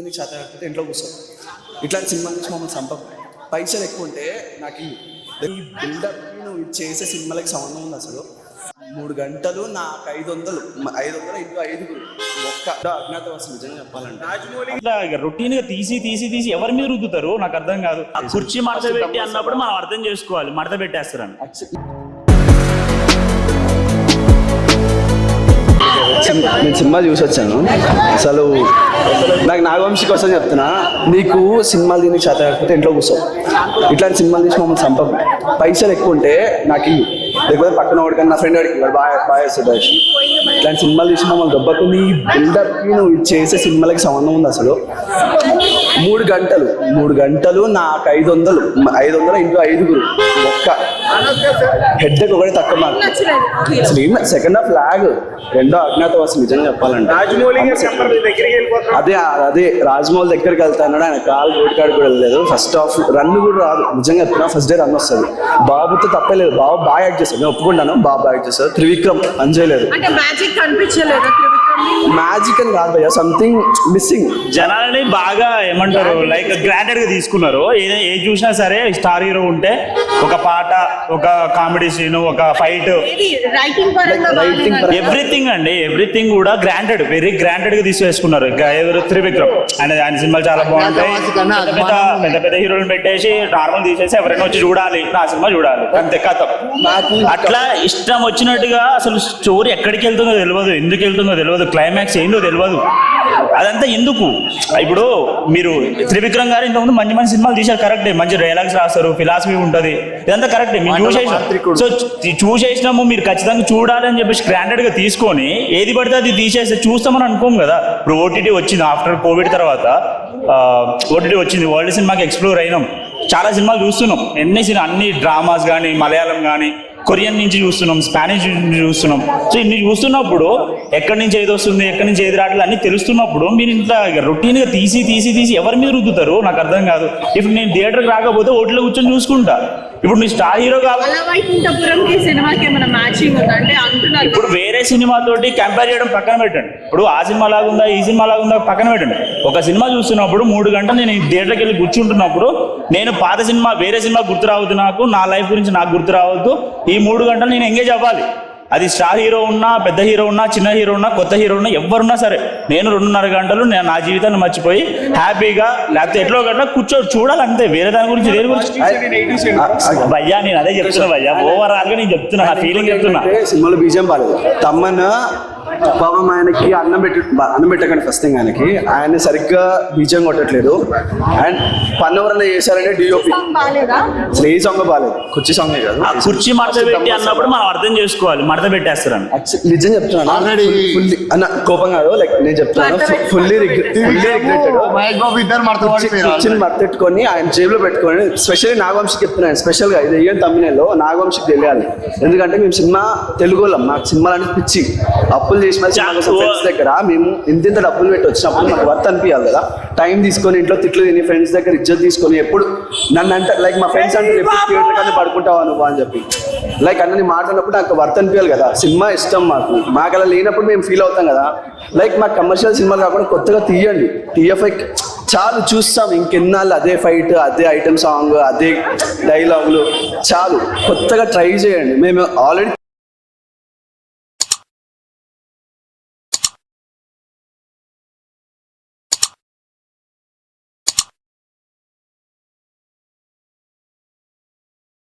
దీనికి చేత కాకపోతే ఇంట్లో కూర్చో. ఇట్లాంటి సినిమా నుంచి మమ్మల్ని సంప పైసలు ఎక్కువ ఉంటే నాకు ఈ బిల్డప్కి నువ్వు చేసే సినిమాలకి సంబంధం ఉంది అసలు? మూడు గంటలు నాకు ఐదు వందలు. ఐదు వందలు ఇంకో ఐదుగురు ఒక్క అజ్ఞాతవాసం నిజంగా చెప్పాలంటే. ఇట్లా రొటీన్గా తీసి తీసి తీసి ఎవరి మీద రుద్దుతారు? నాకు అర్థం కాదు. కుర్చీ మడత పెట్టి అన్నప్పుడు మనం అర్థం చేసుకోవాలి. మడత పెట్టేస్తారని. నేను సినిమా చూసి వచ్చాను. అసలు నాకు నాగవంశి కోసం చెప్తున్నా నీకు సినిమాలు తిని చేత కాకపోతే ఇంట్లో కూర్చోవు ఇట్లాంటి సినిమాలు తీసి మమ్మల్ని సంపం పైసలు ఎక్కువ ఉంటే నాకు లేకపోతే పక్కన వాడికన్నా నా ఫ్రెండ్ వాడికి బాగా బాగా వేస్తాడు ఇట్లాంటి సినిమాలు తీసి మమ్మల్ని దెబ్బకు నీ బిల్డప్కి నువ్వు చేసే సినిమాలకి సంబంధం ఉంది అసలు? మూడు గంటలు. మూడు గంటలు నాకు ఐదు వందలు. ఐదు వందలు ఇంకో ఐదుగురు. ఒక్క. హెడ్కి ఒకటి తక్కువ మార్క్ అసలు ఏం సెకండ్ హాఫ్ లాగ్ రెండో అజ్ఞాతవాసం నిజంగా చెప్పాలంటే. అదే అదే రాజమౌళి దగ్గరికి వెళ్తాడు ఆయన కాలు రోడ్ కాడికి కూడా వెళ్ళలేదు. ఫస్ట్ హాఫ్ రన్ కూడా రాదు. నిజంగా చెప్తున్నా ఫస్ట్ డే రన్ వస్తుంది. బాబుతో తప్పలేదు బాబు బాగా యాక్ట్ చేస్తాడు. నేను ఒప్పుకుంటాను. బాబు బాగా యాక్ట్ చేస్తాడు. త్రివిక్రమ్ పని చేయలేదు. అంటే మ్యాజిక్ అని కాదు భయ్య సంథింగ్ మిస్సింగ్ జనాలని బాగా ఏమంటారు? లైక్ గ్రాంటెడ్గా తీసుకున్నారు. ఏ ఏ చూసినా సరే స్టార్ హీరో ఉంటే ఒక పాట ఒక కామెడీ సీన్ ఒక ఫైట్. ఎవ్రీథింగ్ అండి ఎవ్రీథింగ్ కూడా గ్రాంటెడ్ వెరీ గ్రాంటెడ్గా తీసేసుకున్నారు. గ- ఎవరు? త్రివిక్రమ్. ఆయన ఆయన సినిమాలు చాలా బాగుంటాయి. పెద్ద పెద్ద పెద్ద హీరోలు పెట్టేసి నార్మల్ తీసేసి ఎవరైనా వచ్చి చూడాలి. నా సినిమా చూడాలి. అంతే కథ. అట్లా ఇష్టం వచ్చినట్టుగా అసలు స్టోరీ ఎక్కడికి వెళ్తుందో తెలియదు ఎందుకు వెళ్తుందో తెలియదు క్లైమాక్స్ ఏందో తెలియదు అదంతా ఎందుకు? ఇప్పుడు మీరు త్రివిక్రమ్ గారు ఇంతకుముందు మంచి మంచి సినిమాలు తీశారు కరెక్టే మంచి డైలాగ్స్ రాస్తారు ఫిలాసఫీ ఉంటది. ఇదంతా కరెక్టే మీరు సో చూసేసినాము మీరు ఖచ్చితంగా చూడాలి అని చెప్పేసి గ్రాండెడ్గా తీసుకొని ఏది పడితే అది తీసేస్తే చూస్తామని అనుకోం కదా. ఇప్పుడు ఓటీటీ వచ్చింది ఆఫ్టర్ కోవిడ్ తర్వాత. ఓటీటీ వచ్చింది వరల్డ్ సినిమాకి ఎక్స్ప్లోర్ అయినాం. చాలా సినిమాలు చూస్తున్నాం. ఎన్ని సినిమా అన్ని డ్రామాస్ కానీ మలయాళం కానీ కొరియన్ నుంచి చూస్తున్నాం స్పానిష్ నుంచి చూస్తున్నాం. సో ఇన్ని చూస్తున్నప్పుడు ఎక్కడి నుంచి ఏది వస్తుంది ఎక్కడి నుంచి ఏది రావట్లేదు అన్ని తెలుస్తున్నప్పుడు మీరు ఇంట్లో రొటీన్గా తీసి తీసి తీసి ఎవరి మీద రుద్దుతారు? నాకు అర్థం కాదు. ఇప్పుడు నేను థియేటర్కి రాకపోతే ఓట్లో కూర్చొని చూసుకుంటా. ఇప్పుడు మీ స్టార్ హీరో కావాలి. సినిమాకి మ్యాచింగ్ అంటున్నారు ఇప్పుడు వేరే సినిమా తోటి కంపేర్ చేయడం పక్కన పెట్టండి. ఇప్పుడు ఆ సినిమా లాగుందా ఈ సినిమా లాగుందా పక్కన పెట్టండి. ఒక సినిమా చూస్తున్నప్పుడు మూడు గంటలు నేను ఈ థియేటర్కి వెళ్ళి కూర్చుంటున్నప్పుడు నేను పాత సినిమా వేరే సినిమా గుర్తు రావద్దు నాకు నా లైఫ్ గురించి నాకు గుర్తు రావద్దు. ఈ మూడు గంటలు నేను ఎంగేజ్ అవ్వాలి. అది స్టార్ హీరో ఉన్నా పెద్ద హీరో ఉన్నా చిన్న హీరో ఉన్నా కొత్త హీరో ఉన్నా ఎవరున్నా సరే నేను రెండున్నర గంటలు నేను నా జీవితాన్ని మర్చిపోయి హ్యాపీగా లేకపోతే ఎట్లో గట్లా కూర్చో చూడాలి అంతే వేరే దాని గురించి దేని గురించి? భయ్యా నేను అదే చెప్తున్నా భయ్యా ఓవరాల్గా నేను చెప్తున్నా నా ఫీలింగ్ చెప్తున్నా. సినిమాలో బీజం బాలేదు. తమ్మన్న పాపం ఆయనకి అన్నం పెట్టి అన్నం పెట్టకండి ఫస్ట్ థింగ్ ఆయనకి. ఆయన సరిగ్గా బీజం కొట్టట్లేదు. అండ్ పన్ను ఎవరైనా చేశారంటే డిఓపి అసలు ఏ సాంగ్ బాగాలేదు కుర్చీ సాంగ్ కాదు. ఆ కుర్చీ మడత పెట్టి అన్నప్పుడు మనం అర్థం చేసుకోవాలి. మడత పెట్టేస్తారని. నిజం చెప్తున్నాను? Already- ఫుల్లీ అన్న కోపం కాదు. లైక్ నేను చెప్తున్నాను ఫుల్లీ ఫుల్లీ రిగ్రెటెడ్ కుర్చీని పడిపోయారు మత్తెట్టుకొని ఆయన జేబులో పెట్టుకొని స్పెషల్లీ నాగవంశికి చెప్తున్నాను స్పెషల్గా ఇది ఏం తమ్మినేలో నాగవంశికి తెలియాలి. ఎందుకంటే మేము సినిమా తెలుగు వాళ్ళం. మాకు సినిమాలు అంటే పిచ్చి. అప్పులు ఫ్రెండ్స్ దగ్గర. మేము ఇంత ఇంత డబ్బులు పెట్టి వచ్చినప్పుడు మాకు వర్త్ అనిపించాలి కదా. టైం తీసుకొని ఇంట్లో తిట్లు తిని ఫ్రెండ్స్ దగ్గర ఇజ్జత్ తీసుకొని ఎప్పుడు నన్ను అంటే లైక్ మా ఫ్రెండ్స్ అంటే ఎప్పుడు థియేటర్ కానీ పడుకుంటావా నువ్వు అని చెప్పి. లైక్ అన్నని మాట్లాడినప్పుడు నాకు వర్త్ అనిపించాలి కదా. సినిమా ఇష్టం మాకు. మాకు అలా లేనప్పుడు మేము ఫీల్ అవుతాం కదా. లైక్ మాకు కమర్షియల్ సినిమాలు కాకుండా కొత్తగా తీయండి. టీఎఫ్ఐ చాలు చూస్తాం ఇంకెన్నాళ్ళు అదే ఫైట్ అదే ఐటమ్ సాంగ్ అదే డైలాగులు చాలు. కొత్తగా ట్రై చేయండి. మేము ఆల్రెడీ